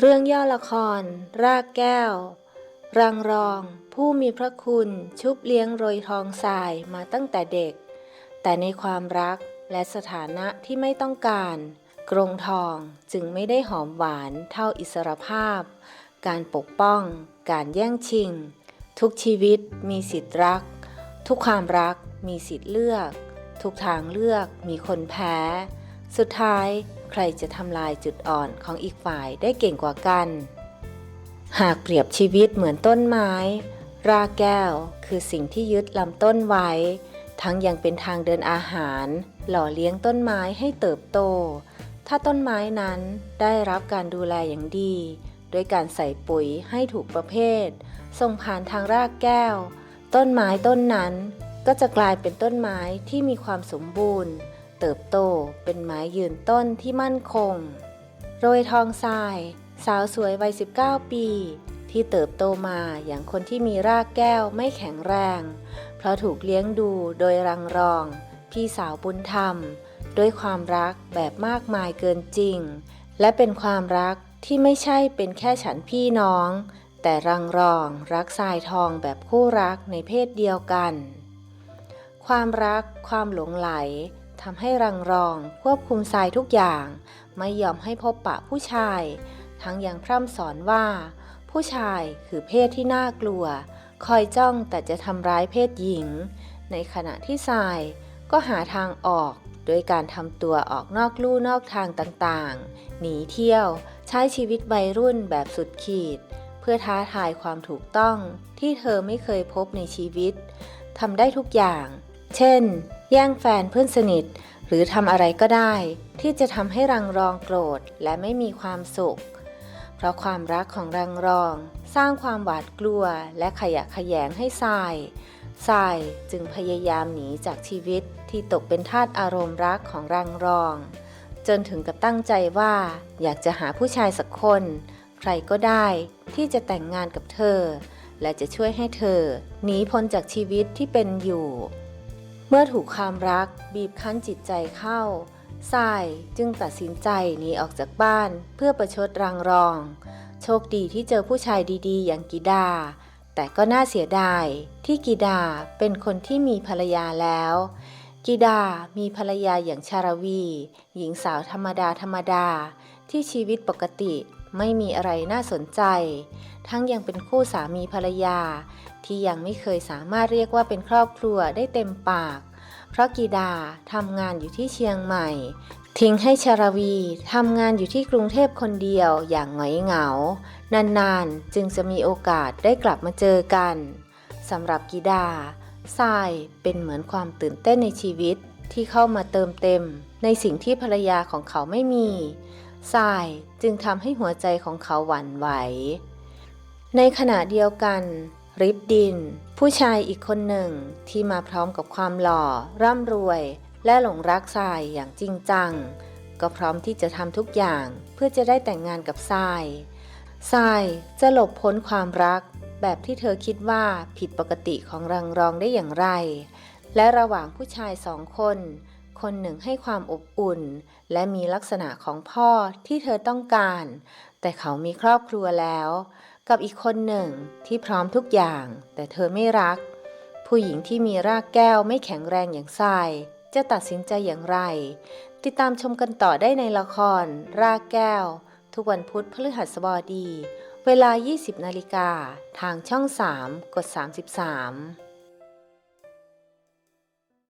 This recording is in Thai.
เรื่องย่อละคร รากแก้ว รังรอง ผู้มีพระคุณชุบเลี้ยงโรยทองทรายมาตั้งแต่เด็ก แต่ในความรักและสถานะที่ไม่ต้องการ กรงทองจึงไม่ได้หอมหวานเท่าอิสรภาพ การปกป้อง การแย่งชิง ทุกชีวิตมีสิทธิ์รัก ทุกความรักมีสิทธิ์เลือก ทุกทางเลือกมีคนแพ้ สุดท้าย ใครจะทำลายจุดอ่อนของอีกฝ่ายได้เก่งกว่ากัน หากเปรียบชีวิตเหมือนต้นไม้ รากแก้วคือสิ่งที่ยึดลำต้นไว้ ทั้งยังเป็นทางเดินอาหาร หล่อเลี้ยงต้นไม้ให้เติบโต ถ้าต้นไม้นั้นได้รับการดูแลอย่างดีด้วยการใส่ปุ๋ยให้ถูกประเภท ส่งผ่านทางรากแก้ว ต้นไม้ต้นนั้นก็จะกลายเป็นต้นไม้ที่มีความสมบูรณ์ เติบโตเป็นไม้ยืนต้นที่มั่นคง โรยทองทราย สาวสวยวัย 19 ปี ที่เติบโตมาอย่างคนที่มีรากแก้วไม่แข็งแรง เพราะถูกเลี้ยงดูโดยรังรอง พี่สาวบุญธรรม ด้วยความรักแบบมากมายเกินจริง และเป็นความรักที่ไม่ใช่เป็นแค่ฉันพี่น้อง แต่รังรองรักทรายทองแบบคู่รักในเพศเดียวกัน ความรัก ความหลงไหล ทำให้รังรองควบคุมทรายทุกอย่าง ไม่ยอมให้พบปะผู้ชาย ทั้งยังพร่ำสอนว่า ผู้ชายคือเพศที่น่ากลัว คอยจ้องแต่จะทำร้ายเพศหญิง ในขณะที่ทรายก็หาทางออกโดยการทำตัวออกนอกลู่นอกทางต่างๆ หนีเที่ยว ใช้ชีวิตวัยรุ่นแบบสุดขีด เพื่อท้าทายความถูกต้องที่เธอไม่เคยพบในชีวิตทำได้ทุกอย่าง เช่น แย่งแฟนเพื่อนสนิท หรือทำอะไรก็ได้ ที่จะทำให้รังรองโกรธและไม่มีความสุข เพราะความรักของรังรอง สร้างความหวาดกลัวและขยะขยงให้ทรายทรายจึงพยายามหนีจากชีวิตที่ตกเป็นทาสอารมณ์รักของรังรอง จนถึงกับตั้งใจว่า อยากจะหาผู้ชายสักคน ใครก็ได้ที่จะแต่งงานกับเธอ และจะช่วยให้เธอหนีพ้นจากชีวิตที่เป็นอยู่ เมื่อถูกความรักบีบคั้นจิตใจเข้าทรายจึงตัดสินใจหนีออกจากบ้านเพื่อประชดรังรอง โชคดีที่เจอผู้ชายดีๆ อย่างกิดา แต่ก็น่าเสียดายที่กิดาเป็นคนที่มีภรรยาแล้ว กิดามีภรรยาอย่างชารวี หญิงสาวธรรมดาธรรมดาที่ชีวิตปกติ ไม่มีอะไรน่าสนใจ ทั้งยังเป็นคู่สามีภรรยา ที่ยังไม่เคยสามารถเรียกว่าเป็นครอบครัวได้เต็มปาก เพราะกีดาทำงานอยู่ที่เชียงใหม่ ทิ้งให้ชาราวีทำงานอยู่ที่กรุงเทพคนเดียวอย่างหงอยเหงา นานๆ จึงจะมีโอกาสได้กลับมาเจอกันสำหรับกีดาทรายเป็นเหมือนความตื่นเต้นในชีวิตที่เข้ามาเติมเต็มในสิ่งที่ภรรยาของเขาไม่มี ทรายจึงทำให้หัวใจของเขาหวั่นไหว ในขณะเดียวกัน ริบดิน ผู้ชายอีกคนหนึ่งที่มาพร้อมกับความหล่อ ร่ำรวย และหลงรักทรายอย่างจริงจัง ก็พร้อมที่จะทำทุกอย่างเพื่อจะได้แต่งงานกับทรายทรายจะหลบพ้นความรัก แบบที่เธอคิดว่าผิดปกติของรังรองได้อย่างไร และระหว่างผู้ชายสองคน คนหนึ่งให้ความอบอุ่น และมีลักษณะของพ่อที่เธอต้องการ แต่เขามีครอบครัวแล้ว กับอีกคนหนึ่งที่พร้อมทุกอย่าง แต่เธอไม่รัก ผู้หญิงที่มีรากแก้วไม่แข็งแรงอย่างทราย จะตัดสินใจอย่างไร ติดตามชมกันต่อได้ในละคร รากแก้ว ทุกวันพุธพฤหัสบดี เวลา 20 นาฬิกาทางช่อง 3 กด 33